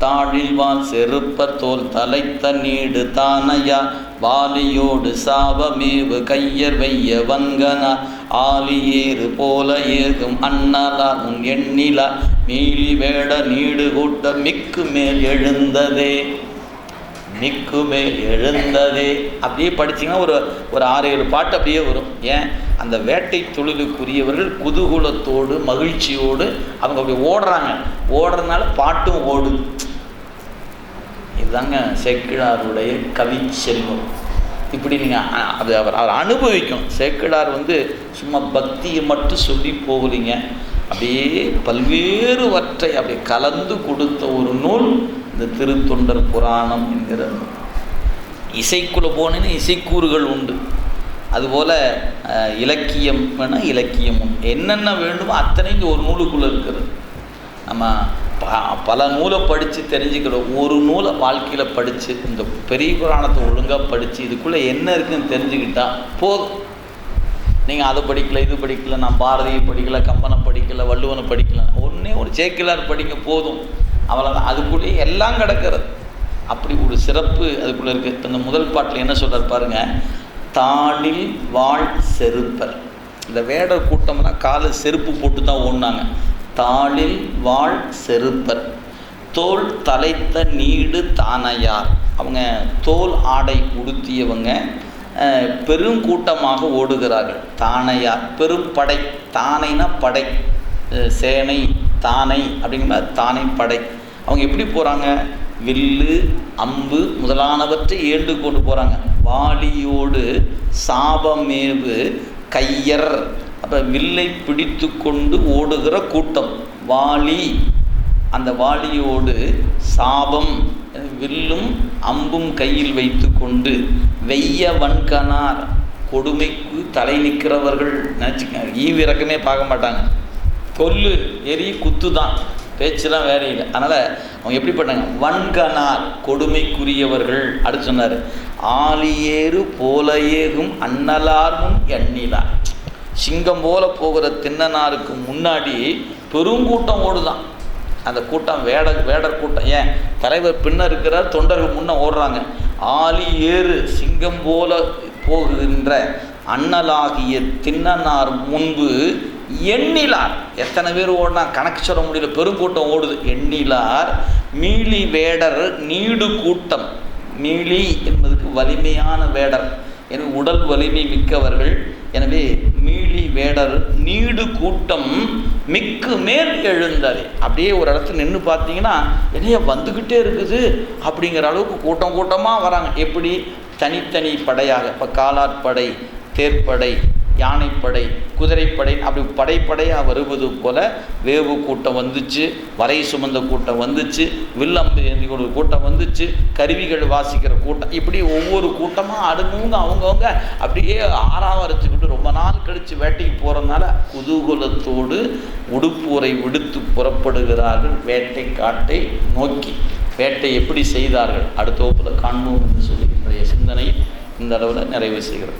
தாழில்வால் செருப்பத்தோல் தலைத்த need தானையா? வாலியோடு சாபமேவு கையர் வைய வன்கனா ஆலியேறு போல ஏகும் அண்ணலா உன் எண்ணிலா? மீளி வேட நீடு கூட்ட மிக்கு மேல் எழுந்ததே. மிக்கு மேல் எழுந்ததே. அப்படியே படிச்சீங்கன்னா ஒரு ஒரு ஆறு ஏழு பாட்டு அப்படியே வரும். ஏன்? அந்த வேட்டை தொழிலுக்குரியவர்கள் குதூகூலத்தோடு மகிழ்ச்சியோடு அவங்க அப்படி ஓடுறாங்க. ஓடுறதுனால பாட்டும் ஓடுது. இதுதாங்க சேக்கிழாருடைய கவி செல்வம். இப்படி நீங்கள் அது அவர் அவர் அனுபவிக்கும். சேக்கிழார் வந்து சும்மா பக்தியை மட்டும் சொல்லி போகிறீங்க அப்படியே பல்வேறுவற்றை அப்படி கலந்து கொடுத்த ஒரு நூல் இந்த திருத்தொண்டர் புராணம் என்கிற நூல். இசைக்குள்ளே போனேன்னா இசைக்கூறுகள் உண்டு. அதுபோல் இலக்கியம் வேணால் இலக்கியம் உண்டு என்னென்ன வேண்டுமோ அத்தனை இந்த ஒரு நூலுக்குள்ளே இருக்கிறது நம்ம பல நூலை படித்து தெரிஞ்சுக்கிறோம் ஒரு நூலை வாழ்க்கையில் படித்து இந்த பெரிய புராணத்தை ஒழுங்காக படித்து இதுக்குள்ளே என்ன இருக்குன்னு தெரிஞ்சுக்கிட்டால் போதும். நீங்கள் அதை படிக்கல இது படிக்கல நான் பாரதியை படிக்கல கம்பனை படிக்கல வள்ளுவனை படிக்கல ஒன்றே ஒரு சேக்கிலார் படிக்க போதும். அவ்வளோதான் அதுக்குள்ளேயே எல்லாம் கிடக்கிறது. அப்படி ஒரு சிறப்பு அதுக்குள்ளே இருக்குது இப்போ இந்த முதல் பாட்டில் என்ன சொல்கிறார் பாருங்கள் தாளில் வாழ் செருப்பர். இந்த வேடர் கூட்டம்லாம் காலை செருப்பு போட்டு தான் ஓடினாங்க. தாளில் வாழ் செருப்பர். தோல் தலைத்த நீடு தானையார். அவங்க தோல் ஆடை உடுத்தியவங்க பெருங்கூட்டமாக ஓடுகிறார்கள். தானையார் பெரும் படை தானைனா படை சேனை தானை அப்படிங்கிற தானை படை. அவங்க எப்படி போகிறாங்க வில்லு அம்பு முதலானவற்றை ஏண்டு கொண்டு போகிறாங்க வாளியோடு சாபமேவு கையர் அப்போ வில்லை பிடித்து கொண்டு ஓடுகிற கூட்டம் வாளி. அந்த வாளியோடு சாபம் வில்லும் அம்பும் கையில் வைத்து கொண்டு வெய்ய வன்கனார் கொடுமைக்கு தலை நிற்கிறவர்கள் நினச்சிக்க ஈவிரக்கமே பார்க்க மாட்டாங்க. கொல்லு எரி குத்து தான் பேச்சுலாம் வேற இல்லை. அதனால் அவங்க எப்படி பண்ணாங்க? வன்கனார் கொடுமைக்குரியவர்கள் அப்படி சொன்னார். ஆலியேறு போல அன்னலார்மும் எண்ணிலார் சிங்கம் போல போகிற தின்னனாருக்கு முன்னாடி பெருங்கூட்டம் ஓடுதான். அந்த கூட்டம் வேட வேடர் கூட்டம். ஏன்? தலைவர் பின்ன இருக்கிறார் தொண்டர்கள் முன்ன ஓடுறாங்க. ஆலி ஏறு சிங்கம் போல போகின்ற அண்ணலாகிய தின்னனார் முன்பு எண்ணிலார். எத்தனை பேர் ஓடினா கணக்கு சொல்ல முடியல. பெருங்கூட்டம் ஓடுது. எண்ணிலார் மீளி வேடர் நீடு கூட்டம். மீளி என்பதுக்கு வலிமையான வேடர். என உடல் வலிமை மிக்கவர்கள் எனவே மீளி வேடர் நீடு கூட்டம் மிக்கு மேல் எழுந்தது. அப்படியே ஒரு இடத்துல நின்று பார்த்தீங்கன்னா என்னைய வந்துக்கிட்டே இருக்குது? அப்படிங்கிற அளவுக்கு கூட்டம் கூட்டமாக வராங்க. எப்படி? தனித்தனி படையாக இப்போ காலாட்படை தேர்ப்படை யானைப்படை குதிரைப்படை அப்படி படைப்படையாக வருவது போல வேவு கூட்டம் வந்துச்சு வரை சுமந்த கூட்டம் வந்துச்சு வில்லம்பு ஒரு கூட்டம் வந்துச்சு கருவிகள் வாசிக்கிற கூட்டம் இப்படி ஒவ்வொரு கூட்டமாக அடுங்கவங்க அவங்கவுங்க அப்படியே ஆறாவரிச்சுக்கிட்டு ரொம்ப நாள் கழித்து வேட்டைக்கு போகிறதுனால குதூகலத்தோடு உடுப்பூரை விடுத்து புறப்படுகிறார்கள் வேட்டை காட்டை நோக்கி. வேட்டை எப்படி செய்தார்கள்? அடுத்த வகுப்பில் காண்போம் என்று சொல்லி இன்றைய சிந்தனை இந்த அளவில் நிறைவு செய்கிறது.